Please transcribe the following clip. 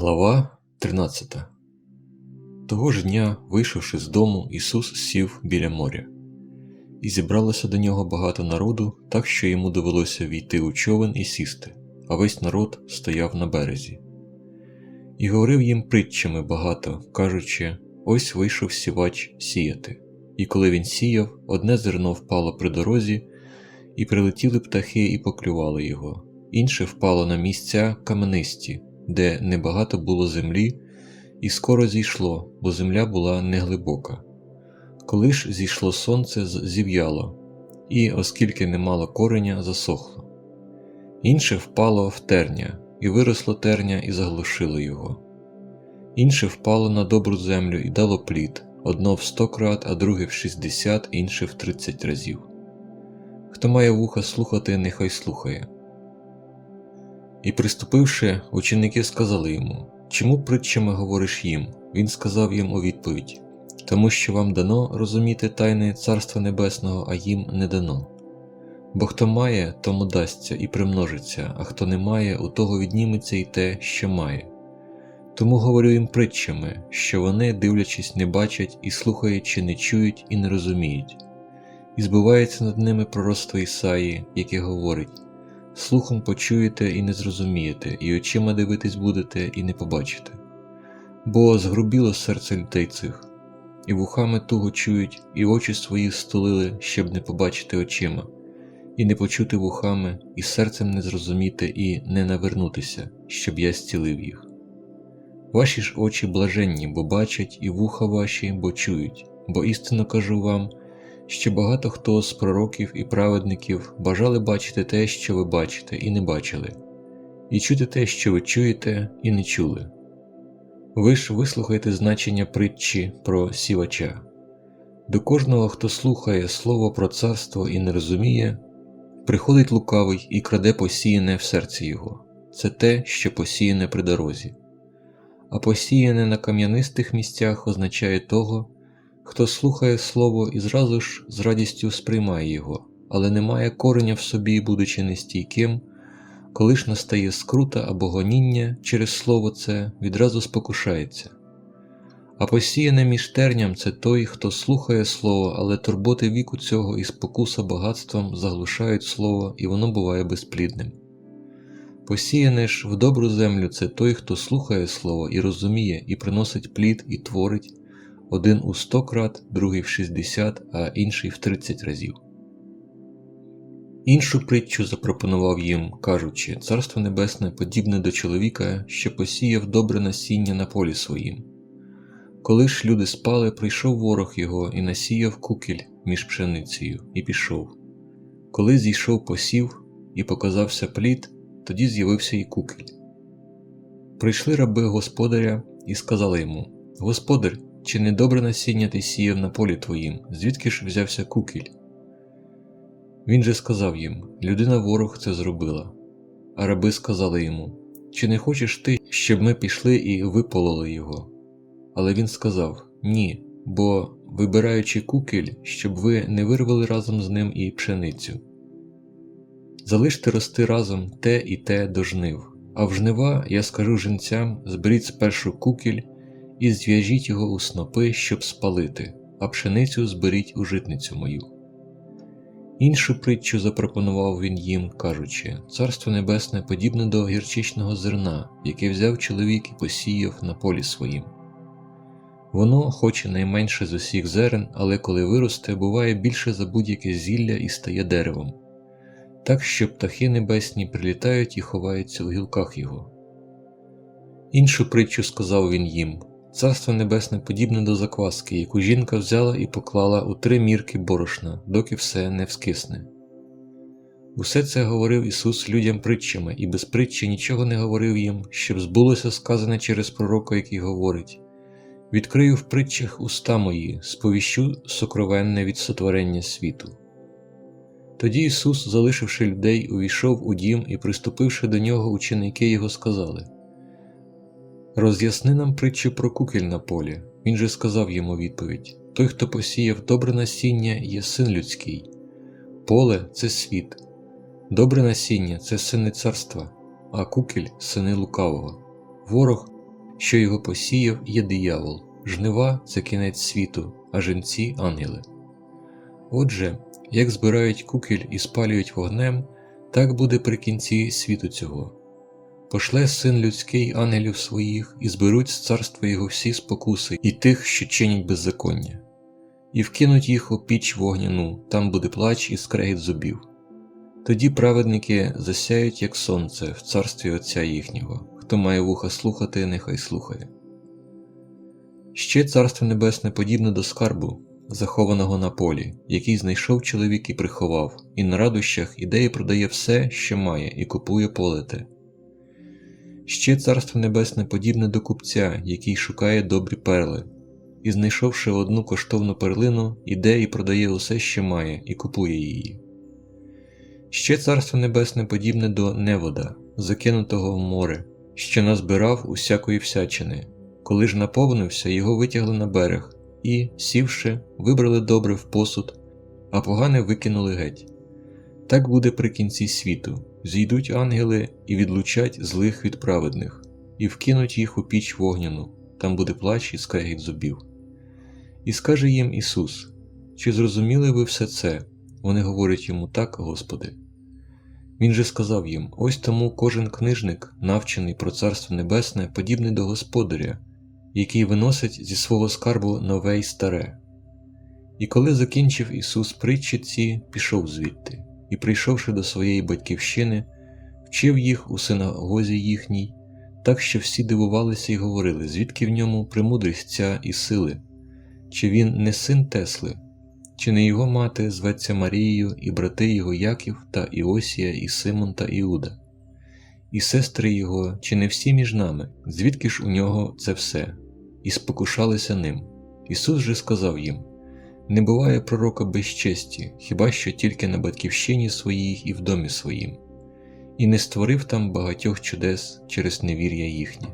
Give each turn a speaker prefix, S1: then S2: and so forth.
S1: Глава 13 Того ж дня, вийшовши з дому, Ісус сів біля моря, і зібралося до нього багато народу, так що йому довелося війти у човен і сісти, а весь народ стояв на березі. І говорив їм притчами багато, кажучи: ось вийшов сівач сіяти. І коли він сіяв, одне зерно впало при дорозі, і прилетіли птахи і поклювали його, інше впало на місця каменисті де небагато було землі, і скоро зійшло, бо земля була неглибока. Коли ж зійшло сонце, зів'яло, і, оскільки не мало кореня, засохло. Інше впало в терня, і виросло терня, і заглушило його. Інше впало на добру землю і дало плід, одно в сто крат, а друге в шістдесят, інше в тридцять разів. Хто має вуха слухати, нехай слухає. І приступивши, ученики сказали йому Чому притчами говориш їм? Він сказав їм у відповідь Тому що вам дано розуміти тайни Царства Небесного, а їм не дано. Бо хто має, тому дасться і примножиться, а хто не має, у того відніметься і те, що має. Тому говорю їм притчами, що вони, дивлячись, не бачать і слухаючи, не чують і не розуміють, і збивається над ними пророцтво Ісаї, яке говорить слухом почуєте і не зрозумієте, і очима дивитись будете і не побачите. Бо згрубіло серце людей цих, і вухами туго чують, і очі свої стулили, щоб не побачити очима, і не почути вухами, і серцем не зрозуміти, і не навернутися, щоб я зцілив їх. Ваші ж очі блаженні, бо бачать, і вуха ваші, бо чують, бо істинно кажу вам, що багато хто з пророків і праведників бажали бачити те, що ви бачите, і не бачили, і чути те, що ви чуєте, і не чули. Ви ж вислухайте значення притчі про сівача. До кожного, хто слухає слово про царство і не розуміє, приходить лукавий і краде посіяне в серці його це те, що посіяне при дорозі, а посіяне на кам'янистих місцях означає того, Хто слухає слово і зразу ж з радістю сприймає його, але не має кореня в собі, будучи нестійким, коли ж настає скрута або гоніння через слово це відразу спокушається. А посіяне між терням це той, хто слухає слово, але турботи віку цього і спокуса багатством заглушають слово, і воно буває безплідним. Посіяне ж в добру землю це той, хто слухає слово і розуміє, і приносить плід, і творить один у 100 крат, другий в 60, а інший в 30 разів. Іншу притчу запропонував їм, кажучи, Царство Небесне подібне до чоловіка, що посіяв добре насіння на полі своїм. Коли ж люди спали, прийшов ворог його і насіяв кукіль між пшеницею, і пішов. Коли зійшов посів і показався плід, тоді з'явився і кукіль. Прийшли раби господаря і сказали йому Господар, чи не добре насіння ти сіяв на полі твоїм, звідки ж взявся кукіль? Він же сказав їм Людина ворог це зробила. А раби сказали йому Чи не хочеш ти, щоб ми пішли і випололи його? Але він сказав Ні, бо, вибираючи кукіль, щоб ви не вирвали разом з ним і пшеницю. Залиште рости разом те і те до жнив, а в жнива я скажу жінцям зберіть спершу кукіль і зв'яжіть його у снопи, щоб спалити, а пшеницю зберіть у житницю мою. Іншу притчу запропонував він їм, кажучи Царство Небесне подібне до гірчичного зерна, яке взяв чоловік і посіяв на полі своїм. Воно, хоч і найменше з усіх зерен, але коли виросте, буває більше за будь-яке зілля і стає деревом, так що птахи небесні прилітають і ховаються у гілках його. Іншу притчу сказав він їм Царство Небесне подібне до закваски, яку жінка взяла і поклала у три мірки борошна, доки все не вскисне. Усе це говорив Ісус людям притчами, і без притчі нічого не говорив їм, щоб збулося сказане через пророка, який говорить Відкрию в притчах уста мої, сповіщу сокровенне від сотворення світу. Тоді Ісус, залишивши людей, увійшов у дім і, приступивши до нього, ученики його сказали Роз'ясни нам притчу про кукіль на полі. Він же сказав йому відповідь Той, хто посіяв добре насіння, є син людський, поле це світ, добре насіння це сини царства, а кукіль сини лукавого. Ворог що його посіяв, є диявол, жнива це кінець світу, а женці ангели. Отже, як збирають кукіль і спалюють вогнем, так буде при кінці світу цього. Пошле син людський ангелів своїх, і зберуть з царства його всі спокуси і тих, що чинять беззаконня, і вкинуть їх у піч вогняну, там буде плач і скрегіт зубів. Тоді праведники засяють, як сонце, в царстві Отця їхнього, хто має вуха слухати, нехай слухає. Ще царство небесне подібне до скарбу, захованого на полі, який знайшов чоловік і приховав, і на радощах іде і продає все, що має, і купує полете. Ще царство небесне подібне до купця, який шукає добрі перли, і, знайшовши одну коштовну перлину, іде і продає усе, що має, і купує її. Ще царство небесне подібне до невода, закинутого в море, що назбирав усякої всячини. Коли ж наповнився, його витягли на берег і, сівши, вибрали добре в посуд, а погане викинули геть. Так буде при кінці світу зійдуть ангели і відлучать злих від праведних, і вкинуть їх у піч вогняну, там буде плач і скрегіт зубів. І скаже їм Ісус: Чи зрозуміли ви все це? Вони говорять йому так, Господи. Він же сказав їм: Ось тому кожен книжник, навчений про Царство Небесне, подібний до Господаря, який виносить зі свого скарбу нове й старе. І коли закінчив Ісус притчі ці, пішов звідти, і, прийшовши до своєї батьківщини, вчив їх у синагозі їхній, так що всі дивувалися й говорили, звідки в ньому премудрість ця і сили, чи він не син Тесли, чи не його мати зветься Марією, і брати його Яків та Іосія, і Симон та Іуда, і сестри його, чи не всі між нами, звідки ж у нього це все, і спокушалися ним. Ісус же сказав їм: Не буває пророка без честі, хіба що тільки на батьківщині своїй і в домі своїм, і не створив там багатьох чудес через невір'я їхнє.